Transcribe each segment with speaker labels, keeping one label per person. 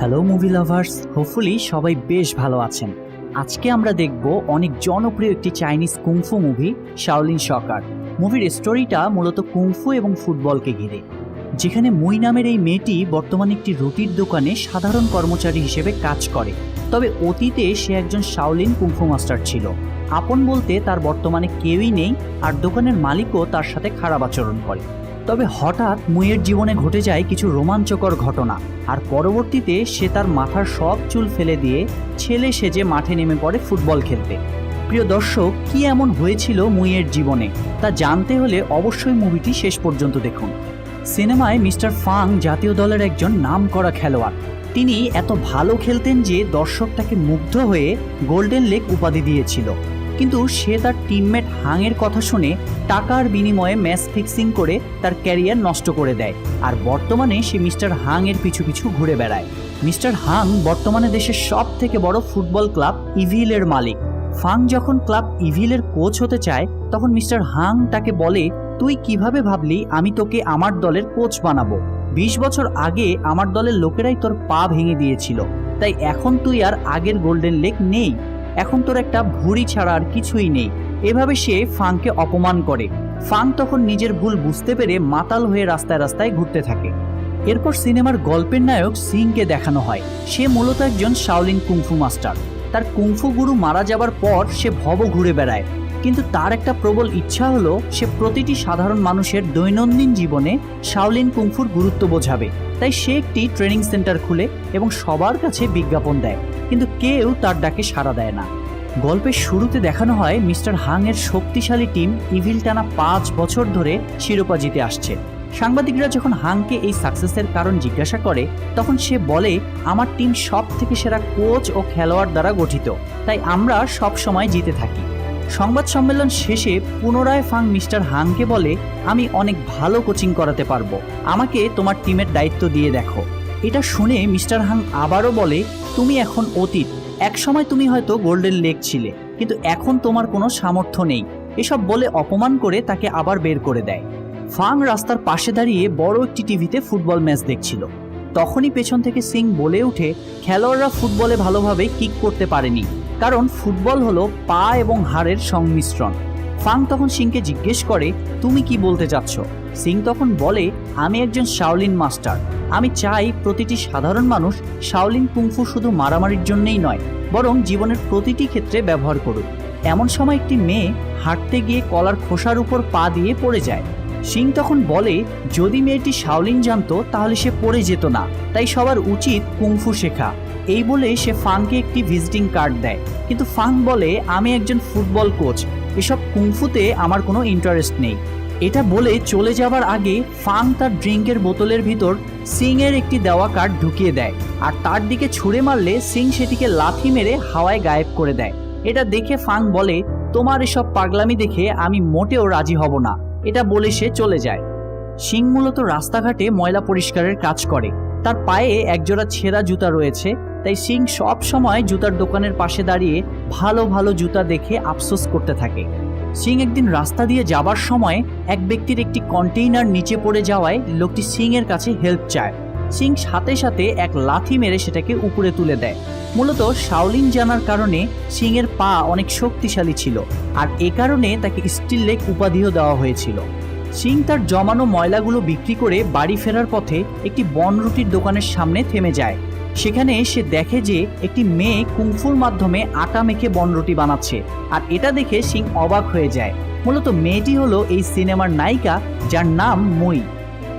Speaker 1: Hello movie lovers hopefully সবাই বেশ ভালো আছেন। আজকে আমরা দেখব অনেক জনপ্রিয় একটি Chinese kung fu movie Shaolin Soccer মুভির স্টোরিটা মূলত কুংফু এবং ফুটবলকে ঘিরে। যেখানে মুই নামের এই মেয়েটি বর্তমানে একটি রুটির দোকানে সাধারণ কর্মচারী হিসেবে কাজ করে। তবে অতীতে সে একজন শাওলিন কুংফু মাস্টার ছিল। আপন বলতে তার বর্তমানে কেউই নেই, আর দোকানের মালিকও তার সাথে খারাপ আচরণ করে। তবে হঠাৎ মুইয়ের জীবনে ঘটে যায় কিছু রোমাঞ্চকর ঘটনা, আর পরবর্তীতে সে তার মাথার সব চুল ফেলে দিয়ে ছেলে সেজে মাঠে নেমে পড়ে ফুটবল খেলতে। প্রিয় দর্শক, কি এমন হয়েছিল মুইয়ের জীবনে, তা জানতে হলে অবশ্যই মুভিটি শেষ পর্যন্ত দেখুন। সিনেমায় মিস্টার ফাং জাতীয় দলের একজন নামকরা খেলোয়াড়। তিনি এত ভালো খেলতেন যে দর্শক তাকে মুগ্ধ হয়ে গোল্ডেন লেক উপাধি দিয়েছিল। কিন্তু সে তার টিমমেট হাংয়ের কথা শুনে টাকার বিনিময়ে ম্যাচ ফিক্সিং করে তার ক্যারিয়ার নষ্ট করে দেয়। আর বর্তমানে সে মিস্টার হাং এর পিছু পিছু ঘুরে বেড়ায়। মিস্টার হাং বর্তমানে দেশের সব থেকে বড় ফুটবল ক্লাব ইভিলের মালিক। ফাং যখন ক্লাব ইভিলের কোচ হতে চায়, তখন মিস্টার হাং তাকে বলে, তুই কীভাবে ভাবলি আমি তোকে আমার দলের কোচ বানাবো? বিশ বছর আগে আমার দলের লোকেরাই তোর পা ভেঙে দিয়েছিল। তাই এখন তুই আর আগের গোল্ডেন লেক নেই। এখন তোর একটা ভুঁড়ি ছাড়া আর কিছুই নেই। এভাবে সে ফাংকে অপমান করে। ফাং তখন নিজের ভুল বুঝতে পেরে মাতাল হয়ে রাস্তায় রাস্তায় ঘুরতে থাকে। এরপর সিনেমার গল্পের নায়ক সিংকে দেখানো হয়। সে মূলত একজন শাওলিন কুংফু মাস্টার। তার কুংফু গুরু মারা যাবার পর সে ভব ঘুরে বেড়ায়। কিন্তু তার একটা প্রবল ইচ্ছা হলো সে প্রতিটি সাধারণ মানুষের দৈনন্দিন জীবনে শাওলিন কুংফুর গুরুত্ব বোঝাবে। তাই সে একটি ট্রেনিং সেন্টার খুলে এবং সবার কাছে বিজ্ঞাপন দেয়। কিন্তু কেউ তার ডাকে সাড়া দেয় না। গল্পের শুরুতে দেখানো হয় মিস্টার হাং এর শক্তিশালী টিম ইভিল টানা পাঁচ বছর ধরে শিরোপা জিতে আসছে। সাংবাদিকরা যখন হাংকে এই সাকসেসের কারণ জিজ্ঞাসা করে, তখন সে বলে, আমার টিম সব থেকে সেরা কোচ ও খেলোয়াড় দ্বারা গঠিত। তাই আমরা সব সময় জিতে থাকি। সংবাদ সম্মেলন শেষে পুনরায় ফাং মিস্টার হাংকে বলে, আমি অনেক ভালো কোচিং করাতে পারব। আমাকে তোমার টিমের দায়িত্ব দিয়ে দেখো। এটা শুনে মিস্টার হাং আবারও বলে, তুমি এখন অতীত। একসময় তুমি হয়তো গোল্ডেন লেক ছিলে, কিন্তু এখন তোমার কোনো সামর্থ্য নেই। এসব বলে অপমান করে তাকে আবার বের করে দেয়। ফাং রাস্তার পাশে দাঁড়িয়ে বড় একটি টিভিতে ফুটবল ম্যাচ দেখছিল। তখনই পেছন থেকে সিং বলে উঠে খেলোয়াড়রা ফুটবলে ভালোভাবে কিক করতে পারেনি। কারণ ফুটবল হলো পা এবং হাড়ের সংমিশ্রণ। ফাং তখন সিংকে জিজ্ঞেস করে, তুমি কি বলতে চাচ্ছ? সিং তখন বলে, আমি একজন শাওলিন মাস্টার। আমি চাই প্রতিটি সাধারণ মানুষ শাওলিন কুংফু শুধু মারামারির জন্যই নয়, বরং জীবনের প্রতিটি ক্ষেত্রে ব্যবহার করুক। এমন সময় একটি মেয়ে হাঁটতে গিয়ে কলার খোসার উপর পা দিয়ে পড়ে যায়। সিং তখন বলে, যদি মেয়েটি শাওলিন জানতো, তাহলে সে পড়ে যেত না। তাই সবার উচিত কুংফু শেখা। এই বলে সে ফাংকে একটি ভিজিটিং কার্ড দেয়। কিন্তু ফাং বলে, আমি একজন ফুটবল কোচ এসব কুংফুতে আমার কোনো ইন্টারেস্ট নেই। এটা বলে চলে যাবার আগে ফাং তার ড্রিঙ্কের বোতলের ভিতর সিং এর একটি দেওয়া কার্ড ঢুকিয়ে দেয় আর তার দিকে ছুঁড়ে মারলে সিং সেটিকে লাথি মেরে হাওয়ায় গায়েব করে দেয়। এটা দেখে ফাং বলে, তোমার এসব পাগলামি দেখে আমি মোটেও রাজি হব না। এটা বলে সে চলে যায়। সিং মূলত রাস্তাঘাটে ময়লা পরিষ্কারের কাজ করে। তার পায়ে একজোড়া ছেঁড়া জুতা রয়েছে। তাই সিং সব সময় জুতার দোকানের পাশে দাঁড়িয়ে ভালো ভালো জুতা দেখে আফসোস করতে থাকে। সিং একদিন রাস্তা দিয়ে যাবার সময় এক ব্যক্তির একটি কন্টেইনার নিচে পড়ে যাওয়ায় লোকটি সিং এর কাছে হেল্প চায়। সিং সাথে সাথে এক লাথি মেরে সেটাকে উপরে তুলে দেয়। মূলত শাওলিন জানার কারণে সিং এর পা অনেক শক্তিশালী ছিল আর এ কারণে তাকে স্টিল লেক উপাধিও দেওয়া হয়েছিল। সিং তার জমানো ময়লাগুলো বিক্রি করে বাড়ি ফেরার পথে একটি বনরুটির দোকানের সামনে থেমে যায়। সেখানে সে দেখে যে একটি মেয়ে কুংফুর মাধ্যমে আটা মেখে বনরুটি বানাচ্ছে। আর এটা দেখে সিং অবাক হয়ে যায়। মূলত মেয়েটি হলো এই সিনেমার নায়িকা, যার নাম মই।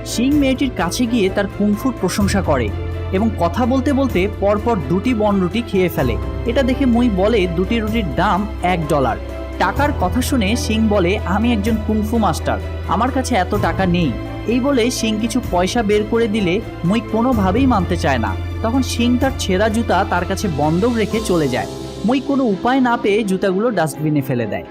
Speaker 1: সিং মেয়েটির কাছে গিয়ে তার কুংফুর প্রশংসা করে এবং কথা বলতে বলতে পরপর দুটি বনরুটি খেয়ে ফেলে। এটা দেখে মই বলে, দুটি রুটির দাম এক ডলার। টাকার কথা শুনে সিং বলে, আমি একজন কুংফু মাস্টার, আমার কাছে এত টাকা নেই। এই বলে সিং কিছু পয়সা বের করে দিলে মই কোনোভাবেই মানতে চায় না। তখন সিং তার ছেঁড়া জুতা তার কাছে বন্ধক রেখে চলে যায়। মই কোনো উপায় না পেয়ে জুতাগুলো ডাস্টবিনে ফেলে দেয়।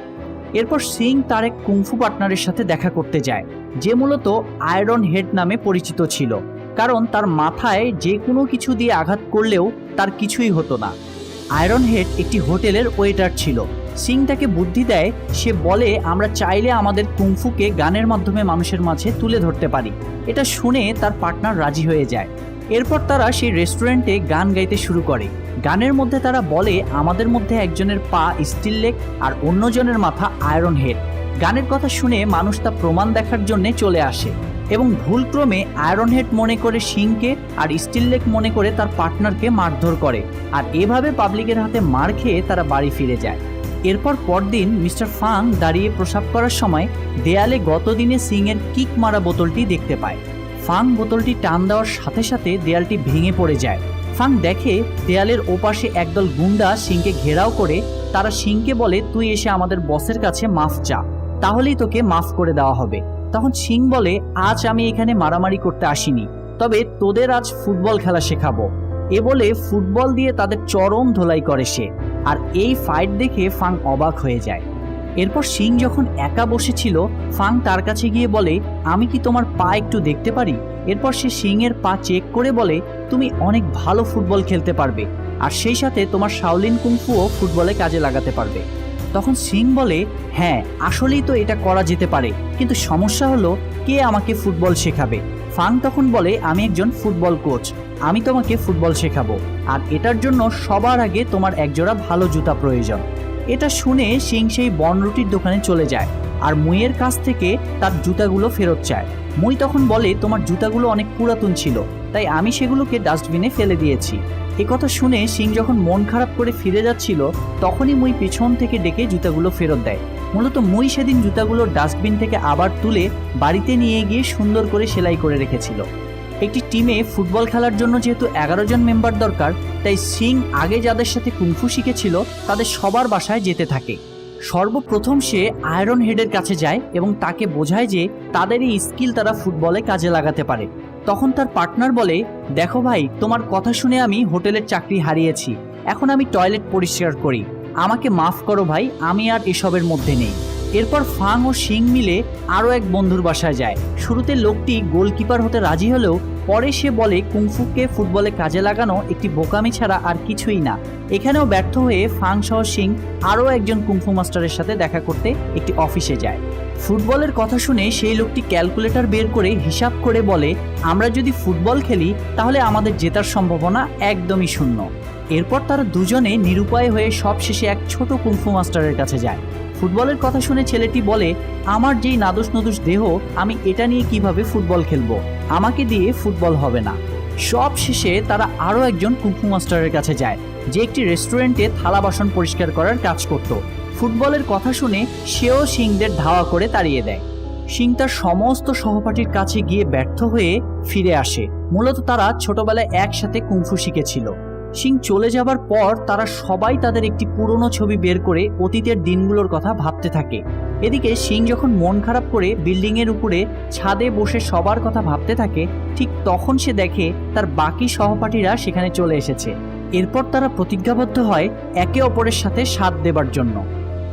Speaker 1: এরপর সিং তার এক কুংফু পার্টনারের সাথে দেখা করতে যায়, যে মূলত আয়রন হেড নামে পরিচিত ছিল। কারণ তার মাথায় যে কোনো কিছু দিয়ে আঘাত করলেও তার কিছুই হতো না। আয়রন হেড একটি হোটেলের ওয়েটার ছিল। সিং তাকে বুদ্ধি দেয়, সে বলে, আমরা চাইলে আমাদের কুংফুকে গানের মাধ্যমে মানুষের মাঝে তুলে ধরতে পারি। এটা শুনে তার পার্টনার রাজি হয়ে যায়। এরপর তারা সেই রেস্টুরেন্টে গান গাইতে শুরু করে। গানের মধ্যে তারা বলে, আমাদের মধ্যে একজনের পা স্টিল লেগ আর অন্যজনের মাথা আয়রন হেড গানের কথা শুনে মানুষ তা প্রমাণ দেখার জন্য চলে আসে এবং ভুলক্রমে আয়রন হেড মনে করে সিংকে আর স্টিল লেক মনে করে তার পার্টনারকে মারধর করে আর এভাবে পাবলিকের হাতে মার খেয়ে তারা বাড়ি ফিরে যায়। এরপর পরদিন মিস্টার ফাং দাঁড়িয়ে প্রসাব করার সময় দেয়ালে গতদিনে সিংয়ের কিক মারা বোতলটি দেখতে পায়। ফাং বোতলটি টান দেওয়ার সাথে সাথে দেয়ালটি ভেঙে পড়ে যায়। ফাং দেখে দেয়ালের ওপাশে একদল গুন্ডা সিংকে ঘেরাও করে, তারা সিংকে বলে, তুই এসে আমাদের বসের কাছে মাফ চা। তাহলেই তোকে মাফ করে দেওয়া হবে। তখন সিং বলে, আজ আমি এখানে মারামারি করতে আসিনি। তবে তোদের আজ ফুটবল খেলা শেখাবো। এ বলে ফুটবল দিয়ে তাদের চরম ধোলাই করে সে। আর এই ফাইট দেখে ফাং অবাক হয়ে যায়। এরপর সিং যখন একা বসেছিল, ফাং তার কাছে গিয়ে বলে, আমি কি তোমার পা একটু দেখতে পারি? এরপর সে সিং এর পা চেক করে বলে, তুমি অনেক ভালো ফুটবল খেলতে পারবে, আর সেই সাথে তোমার শাওলিন কুংফুও ফুটবলে কাজে লাগাতে পারবে। তখন সিং বলে হ্যাঁ আসলেই তো এটা করা যেতে পারে, কিন্তু সমস্যা হলো কে আমাকে ফুটবল শেখাবে? ফাং তখন বলে, আমি একজন ফুটবল কোচ, আমি তোমাকে ফুটবল শেখাবো, আর এটার জন্য সবার আগে তোমার একজোড়া ভালো জুতা প্রয়োজন। এটা শুনে সিং সেই বনরুটির দোকানে চলে যায় আর মুইয়ের কাছ থেকে তার জুতাগুলো ফেরত চায়। মুই তখন বলে, তোমার জুতাগুলো অনেক পুরাতন ছিল, তাই আমি সেগুলোকে ডাস্টবিনে ফেলে দিয়েছি। এ কথা শুনে সিং যখন মন খারাপ করে ফিরে যাচ্ছিল, তখনই মুই পিছন থেকে ডেকে জুতাগুলো ফেরত দেয়। মূলত মুই সেদিন জুতাগুলো ডাস্টবিন থেকে আবার তুলে বাড়িতে নিয়ে গিয়ে সুন্দর করে সেলাই করে রেখেছিল। একটি টিমে ফুটবল খেলার জন্য যেহেতু এগারো জন মেম্বার দরকার, তাই সিং আগে যাদের সাথে কুংফু শিখেছিল, তাদের সবার বাসায় যেতে থাকে। সর্বপ্রথম সে আয়রন হেডের কাছে যায় এবং তাকে বোঝায় যে তাদের এই স্কিল তারা ফুটবলে কাজে লাগাতে পারে। তখন তার পার্টনার বলে, দেখো ভাই, তোমার কথা শুনে আমি হোটেলের চাকরি হারিয়েছি। এখন আমি টয়লেট পরিষ্কার করি। আমাকে মাফ করো ভাই, আমি আর এসবের মধ্যে নেই। এরপর ফাং ও সিং মিলে আরও এক বন্ধুর বাসায় যায়। শুরুতে লোকটি গোলকিপার হতে রাজি হলেও পরে সে বলে, কুংফুকে ফুটবলে কাজে লাগানো একটি বোকামি ছাড়া আর কিছুই না। এখানেও ব্যর্থ হয়ে ফাং সহ সিং আরও একজন কুংফু মাস্টারের সাথে দেখা করতে একটি অফিসে যায়। ফুটবলের কথা শুনে সেই লোকটি ক্যালকুলেটর বের করে হিসাব করে বলে, আমরা যদি ফুটবল খেলি, তাহলে আমাদের জেতার সম্ভাবনা একদমই শূন্য। এরপর তারা দুজনে নিরুপায় হয়ে সবশেষে এক ছোট কুংফু মাস্টারের কাছে যায়। ফুটবলের কথা শুনে ছেলেটি বলে, আমার যেই নাদুস নদুস দেহ, আমি এটা নিয়ে কীভাবে ফুটবল খেলব? আমাকে দিয়ে ফুটবল হবে না। সব শেষে তারা আরও একজন কুংফু মাস্টারের কাছে যায়, যে একটি রেস্টুরেন্টে থালা বাসন পরিষ্কার করার কাজ করত। ফুটবলের কথা শুনে সেও সিংদের ধাওয়া করে তাড়িয়ে দেয়। সিং তার সমস্ত সহপাঠীর কাছে গিয়ে ব্যর্থ হয়ে ফিরে আসে। মূলত তারা ছোটবেলায় একসাথে কুংফু শিখেছিল। সিং চলে যাবার পর তারা সবাই তাদের একটি পুরনো ছবি বের করে অতীতের দিনগুলোর কথা ভাবতে থাকে। এদিকে সিং যখন মন খারাপ করে বিল্ডিংয়ের উপরে ছাদে বসে সবার কথা ভাবতে থাকে, ঠিক তখন সে দেখে তার বাকি সহপাঠীরা সেখানে চলে এসেছে। এরপর তারা প্রতিজ্ঞাবদ্ধ হয় একে অপরের সাথে সাথ দেবার জন্য।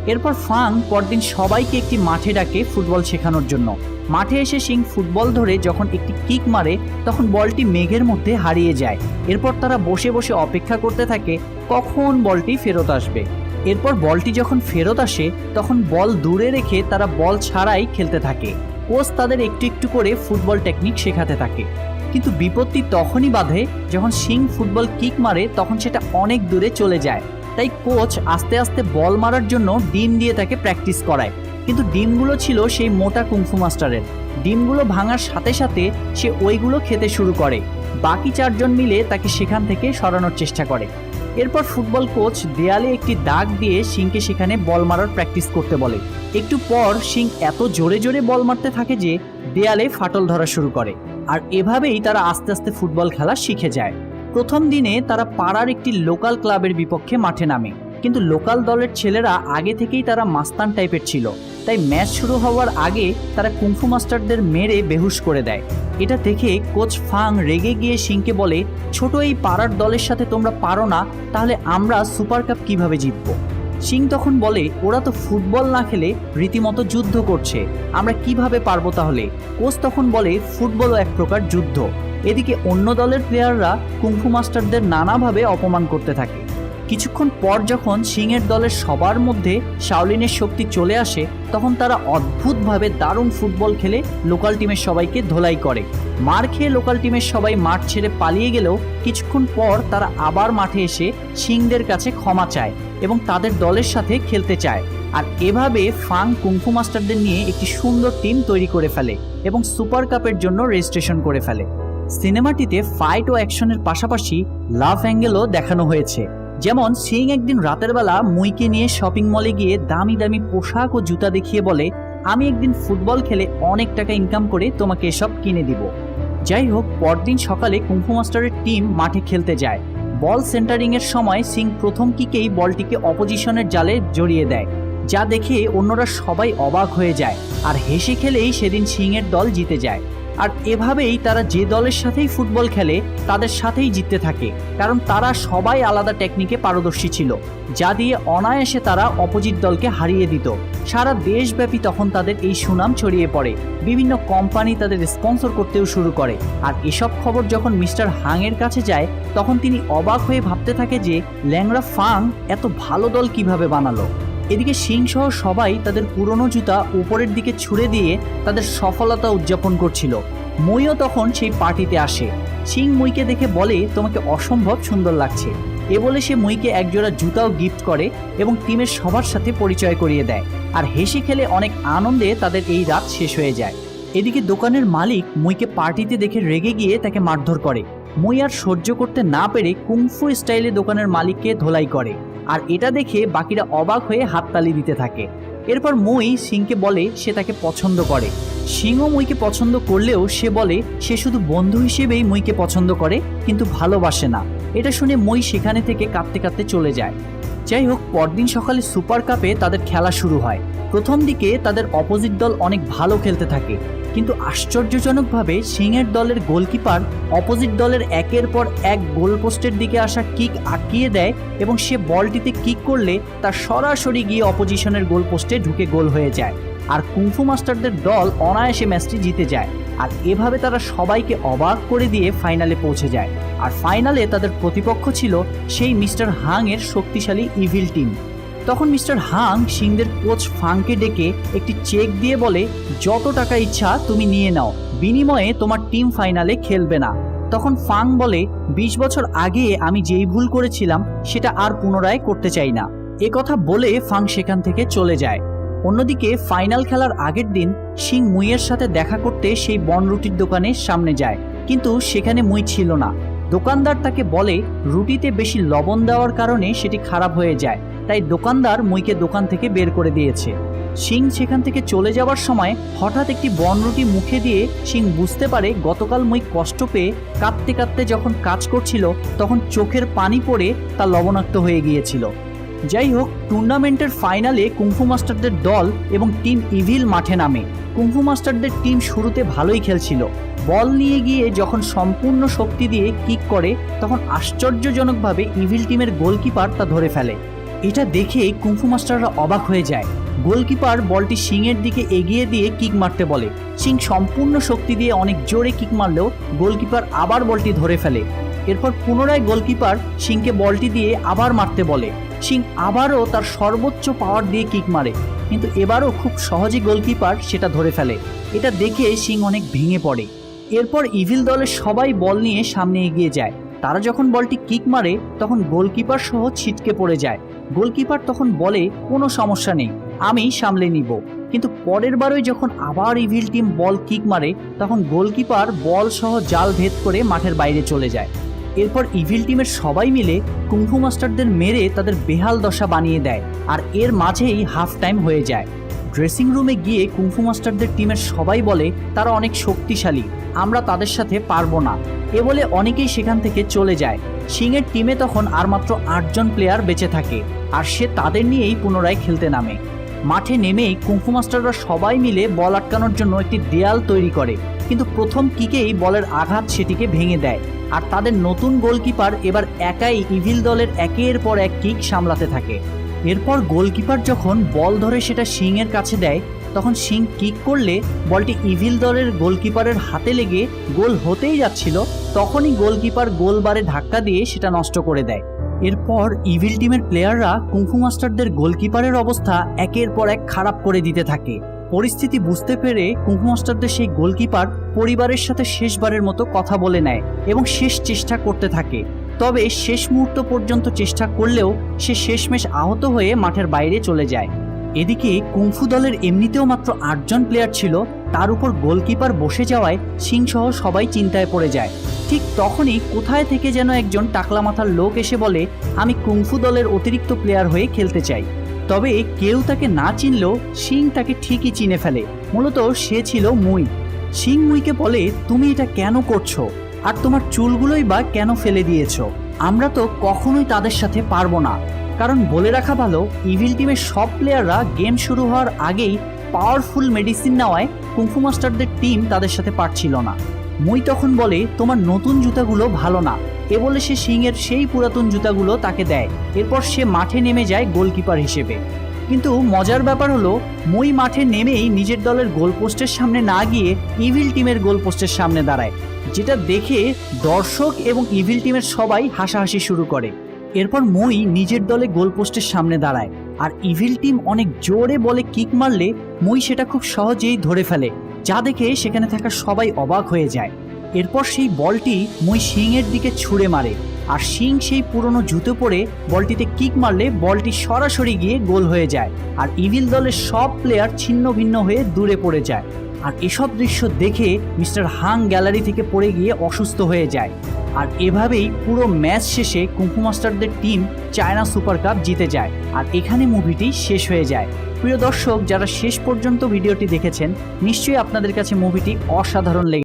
Speaker 1: এরপর ফাং পরদিন সবাইকে একটি মাঠে ডাকে ফুটবল শেখানোর জন্য। মাঠে এসে সিং ফুটবল ধরে যখন একটি কিক মারে, তখন বলটি মেঘের মধ্যে হারিয়ে যায়। এরপর তারা বসে বসে অপেক্ষা করতে থাকে, কখন বলটি ফেরত আসবে। এরপর বলটি যখন ফেরত আসে, তখন বল দূরে রেখে তারা বল ছাড়াই খেলতে থাকে। কোচ তাদের একটু একটু করে ফুটবল টেকনিক শেখাতে থাকে। কিন্তু বিপত্তি তখনই বাধে যখন সিং ফুটবল কিক মারে, তখন সেটা অনেক দূরে চলে যায়। তাই কোচ আস্তে আস্তে বল মারার জন্য ডিম দিয়ে তাকে প্র্যাকটিস করায়। কিন্তু ডিমগুলো ছিল সেই মোটা কুংফু মাস্টারের। ডিমগুলো ভাঙার সাথে সাথে সে ওইগুলো খেতে শুরু করে। বাকি চারজন মিলে তাকে সেখান থেকে সরানোর চেষ্টা করে। এরপর ফুটবল কোচ দেয়ালে একটি দাগ দিয়ে সিংকে সেখানে বল মারার প্র্যাকটিস করতে বলে। একটু পর সিং এত জোরে জোরে বল মারতে থাকে যে দেয়ালে ফাটল ধরা শুরু করে। আর এভাবেই তারা আস্তে আস্তে ফুটবল খেলা শিখে যায়। প্রথম দিনে তারা পাড়ার একটি লোকাল ক্লাবের বিপক্ষে মাঠে নামে। কিন্তু লোকাল দলের ছেলেরা আগে থেকেই তারা মাস্তান টাইপের ছিল। তাই ম্যাচ শুরু হওয়ার আগে তারা কুংফু মাস্টারদের মেরে বেহুশ করে দেয়। এটা দেখে কোচ ফাং রেগে গিয়ে সিংকে বলে, ছোট এই পাড়ার দলের সাথে তোমরা পারো না, তাহলে আমরা সুপার কাপ কীভাবে জিতবো? সিং তখন বলে, ওরা তো ফুটবল না খেলে রীতিমতো যুদ্ধ করছে। আমরা কীভাবে পারব তাহলে? কোচ তখন বলে, ফুটবলও এক প্রকার যুদ্ধ। এদিকে অন্য দলের প্লেয়াররা কুংফু মাস্টারদের নানাভাবে অপমান করতে থাকে। কিছুক্ষণ পর যখন সিংয়ের দলের সবার মধ্যে শাওলিনের শক্তি চলে আসে, তখন তারা অদ্ভুতভাবে দারুণ ফুটবল খেলে লোকাল টিমের সবাইকে ধোলাই করে। মার খেয়ে লোকাল টিমের সবাই মাঠ ছেড়ে পালিয়ে গেলেও কিছুক্ষণ পর তারা আবার মাঠে এসে সিংদের কাছে ক্ষমা চায় এবং তাদের দলের সাথে খেলতে চায়। আর এভাবে ফাং কুংফু মাস্টারদের নিয়ে একটি সুন্দর টিম তৈরি করে ফেলে এবং সুপার কাপের জন্য রেজিস্ট্রেশন করে ফেলে। সিনেমাটিতে ফাইট ও অ্যাকশনের পাশাপাশি লাভ অ্যাঙ্গেলও দেখানো হয়েছে। যেমন, সিং একদিন রাতের বেলা মুইকে নিয়ে শপিং মলে গিয়ে দামি দামি পোশাক ও জুতা দেখিয়ে বলে, আমি একদিন ফুটবল খেলে অনেক টাকা ইনকাম করে তোমাকে এসব কিনে দিব। যাই হোক, পরদিন সকালে কুম্ফু মাস্টারের টিম মাঠে খেলতে যায়। বল সেন্টারিং এর সময় সিং প্রথম কিকেই বলটিকে অপোজিশনের জালে জড়িয়ে দেয়, যা দেখে অন্যরা সবাই অবাক হয়ে যায়। আর হেসে খেলেই সেদিন সিং এর দল জিতে যায়। আর এভাবেই তারা যে দলের সাথেই ফুটবল খেলে, তাদের সাথেই জিততে থাকে। কারণ তারা সবাই আলাদা টেকনিকে পারদর্শী ছিল, যা দিয়ে অনায়াসে তারা অপোজিট দলকে হারিয়ে দিত। সারা দেশব্যাপী তখন তাদের এই সুনাম ছড়িয়ে পড়ে। বিভিন্ন কোম্পানি তাদের স্পন্সর করতেও শুরু করে। আর এসব খবর যখন মিস্টার হাংয়ের কাছে যায়, তখন তিনি অবাক হয়ে ভাবতে থাকে যে ল্যাংরা ফাং এত ভালো দল কীভাবে বানালো। এদিকে সিং সহ সবাই তাদের পুরনো জুতা উপরের দিকে ছুড়ে দিয়ে তাদের সফলতা উদযাপন করছিল। মইও তখন সেই পার্টিতে আসে। সিং মুইকে দেখে বলে, তোমাকে অসম্ভব সুন্দর লাগছে। এ বলে সে মুইকে একজোড়া জুতাও গিফট করে এবং টিমের সবার সাথে পরিচয় করিয়ে দেয়। আর হেসে খেলে অনেক আনন্দে তাদের এই রাত শেষ হয়ে যায়। এদিকে দোকানের মালিক মুইকে পার্টিতে দেখে রেগে গিয়ে তাকে মারধর করে। মই আর সহ্য করতে না পেরে কুংফু স্টাইলে দোকানের মালিককে ধোলাই করে। আর এটা দেখে বাকিরা অবাক হয়ে হাততালি দিতে থাকে। এরপর মই সিংকে বলে সে তাকে পছন্দ করে। সিংও মইকে পছন্দ করলেও সে বলে, সে শুধু বন্ধু হিসেবেই মইকে পছন্দ করে, কিন্তু ভালোবাসে না। এটা শুনে মই সেখানে থেকে কাঁদতে কাঁদতে চলে যায়। যাই হোক, পরদিন সকালে সুপার কাপে তাদের খেলা শুরু হয়। প্রথম দিকে তাদের অপোজিট দল অনেক ভালো খেলতে থাকে। কিন্তু আশ্চর্যজনকভাবে সিংয়ের দলের গোলকিপার অপোজিট দলের একের পর এক গোলপোস্টের দিকে আসা কিক আঁকিয়ে দেয় এবং সে বলটিতে কিক করলে তা সরাসরি গিয়ে অপোজিশনের গোলপোস্টে ঢুকে গোল হয়ে যায়। আর কুংফু মাস্টারদের দল অনায়াসে ম্যাচটি জিতে যায়। আর এভাবে তারা সবাইকে অবাক করে দিয়ে ফাইনালে পৌঁছে যায়। আর ফাইনালে তাদের প্রতিপক্ষ ছিল সেই মিস্টার হাং এর শক্তিশালী ইভিল টিম। তখন মিস্টার হাং সিংদের কোচ ফাংকে ডেকে একটি চেক দিয়ে বলে, যত টাকা ইচ্ছা তুমি নিয়ে নাও। বিনিময়ে তোমার টিম ফাইনালে খেলবে না। তখন ফাং বলে, বিশ বছর আগে আমি যেই ভুল করেছিলাম, সেটা আর পুনরায় করতে চাই না। এ কথা বলে ফাং সেখান থেকে চলে যায়। অন্যদিকে ফাইনাল খেলার আগের দিন সিং মুইয়ের সাথে দেখা করতে সেই বনরুটির দোকানের সামনে যায়। কিন্তু সেখানে মুই ছিল না। দোকানদার তাকে বলে, রুটিতে বেশি লবণ দেওয়ার কারণে সেটি খারাপ হয়ে যায়। তাই দোকানদার মুইকে দোকান থেকে বের করে দিয়েছে। সিং সেখান থেকে চলে যাওয়ার সময় হঠাৎ একটি বনরুটি মুখে দিয়ে সিং বুঝতে পারে গতকাল মুই কষ্ট পেয়ে কাঁদতে কাঁদতে যখন কাজ করছিল, তখন চোখের পানি পড়ে তা লবণাক্ত হয়ে গিয়েছিল। যাই হোক টুর্নামেন্টের ফাইনালে কুংফু মাস্টারদের দল এবং টিম ইভিল মাঠে নামে। কুংফু মাস্টারদের টিম শুরুতে ভালোই খেলছিল। বল নিয়ে গিয়ে যখন সম্পূর্ণ শক্তি দিয়ে কিক করে, তখন আশ্চর্যজনকভাবে ইভিল টিমের গোলকিপার তা ধরে ফেলে। এটা দেখে কুংফু মাস্টাররা অবাক হয়ে যায়। গোলকিপার বলটি সিংয়ের দিকে এগিয়ে দিয়ে কিক মারতে বলে। সিং সম্পূর্ণ শক্তি দিয়ে অনেক জোরে কিক মারলেও গোলকিপার আবার বলটি ধরে ফেলে। এরপর পুনরায় গোলকিপার সিংকে বলটি দিয়ে আবার মারতে বলে। সিং আবারও তার সর্বোচ্চ পাওয়ার দিয়ে কিক মারে। কিন্তু এবারও খুব সহজে গোলকিপার সেটা ধরে ফেলে। এটা দেখে সিং অনেক ভেঙে পড়ে। এরপর ইভিল দলের সবাই বল নিয়ে সামনে এগিয়ে যায়। তারা যখন বলটি কিক মারে, তখন গোলকিপার সহ ছিটকে পড়ে যায়। গোলকিপার তখন বলে, কোনো সমস্যা নেই, আমি সামলে নিব। কিন্তু পরের বারই যখন আবার ইভিল টিম বল কিক মারে, তখন গোলকিপার বল সহ জাল ভেদ করে মাঠের বাইরে চলে যায়। এরপর ইভিল টিমের সবাই মিলে কুংফু মাস্টারদের মেরে তাদের বেহাল দশা বানিয়ে দেয়, আর এর মাঝেই হাফ টাইম হয়ে যায়। ড্রেসিং রুমে গিয়ে কুংফু মাস্টারদের টিমের সবাই বলে, তারা অনেক শক্তিশালী, আমরা তাদের সাথে পারব না। এ বলে অনেকেই সেখান থেকে চলে যায়। সিংয়ের টিমে তখন আর মাত্র আটজন প্লেয়ার বেঁচে থাকে, আর সে তাদের নিয়েই পুনরায় খেলতে নামে। মাঠে নেমেই কুংফু মাস্টাররা সবাই মিলে বল আটকানোর জন্য একটি দেয়াল তৈরি করে। কিন্তু প্রথম কিকেই বলের আঘাত সেটিকে ভেঙে দেয়। আর তাদের নতুন গোলকিপার এবার একাই ইভিল দলের একের পর এক কিক সামলাতে থাকে। এরপর গোলকিপার যখন বল ধরে সেটা সিংয়ের কাছে দেয়, তখন সিং কিক করলে বলটি ইভিল দলের গোলকিপারের হাতে লেগে গোল হতেই যাচ্ছিল, তখনই গোলকিপার গোলবারে ধাক্কা দিয়ে সেটা নষ্ট করে দেয়। এরপর ইভিল টিমের প্লেয়াররা কুংফু মাস্টারদের গোলকিপারের অবস্থা একের পর এক খারাপ করে দিতে থাকে। পরিস্থিতি বুঝতে পেরে কুম্ফু মাস্টারদের সেই গোলকিপার পরিবারের সাথে শেষবারের মতো কথা বলে নেয় এবং শেষ চেষ্টা করতে থাকে। তবে শেষ মুহূর্ত পর্যন্ত চেষ্টা করলেও সে শেষমেশ আহত হয়ে মাঠের বাইরে চলে যায়। এদিকে কুংফু দলের এমনিতেও মাত্র আটজন প্লেয়ার ছিল, তার উপর গোলকিপার বসে যাওয়ায় সিংসহ সবাই চিন্তায় পড়ে যায়। ঠিক তখনই কোথায় থেকে যেন একজন টাকলা মাথার লোক এসে বলে, আমি কুংফু দলের অতিরিক্ত প্লেয়ার হয়ে খেলতে চাই। তবে কেউ তাকে না চিনলেও সিং তাকে ঠিকই চিনে ফেলে। মূলত সে ছিল মুই। সিং মুইকে বলে, তুমি এটা কেন করছ? আর তোমার চুলগুলোই বা কেন ফেলে দিয়েছ? আমরা তো কখনোই তাদের সাথে পারব না। কারণ বলে রাখা ভালো, ইভিল টিমের সব প্লেয়াররা গেম শুরু হওয়ার আগেই পাওয়ারফুল মেডিসিন নেওয়ায় কুংফু মাস্টারদের টিম তাদের সাথে পারছিল না। মুই তখন বলে, তোমার নতুন জুতাগুলো ভালো না। এ বলে সে সিংয়ের সেই পুরাতন জুতাগুলো তাকে দেয়। এরপর সে মাঠে নেমে যায় গোলকিপার হিসেবে। কিন্তু মজার ব্যাপার হলো, মই মাঠে নেমেই নিজের দলের গোলপোস্টের সামনে না গিয়ে ইভিল টিমের গোলপোস্টের সামনে দাঁড়ায়, যেটা দেখে দর্শক এবং ইভিল টিমের সবাই হাসাহাসি শুরু করে। এরপর মই নিজের দলে গোলপোস্টের সামনে দাঁড়ায়, আর ইভিল টিম অনেক জোরে বলে কিক মারলে, মই সেটা খুব সহজেই ধরে ফেলে। যা দেখে সেখানে থাকা সবাই অবাক হয়ে যায়। এরপর সেই বলটি মই সিংয়ের দিকে ছুঁড়ে মারে আর সিং সেই পুরনো জুতো পরে বলটিতে কিক মারলে বলটি সরাসরি গিয়ে গোল হয়ে যায় আর ইভিল দলের সব প্লেয়ার ছিন্ন ভিন্ন হয়ে দূরে পড়ে যায়। আর এসব দৃশ্য দেখে মিস্টার হাং গ্যালারি থেকে পড়ে গিয়ে অসুস্থ হয়ে যায়। আর এভাবেই পুরো ম্যাচ শেষে কুম্ফু মাস্টারদের টিম চায়না সুপার কাপ জিতে যায়। আর এখানে মুভিটি শেষ হয়ে যায়। প্রিয় দর্শক, যারা শেষ পর্যন্ত ভিডিওটি দেখেছেন, নিশ্চয়ই আপনাদের কাছে মুভিটি অসাধারণ লেগে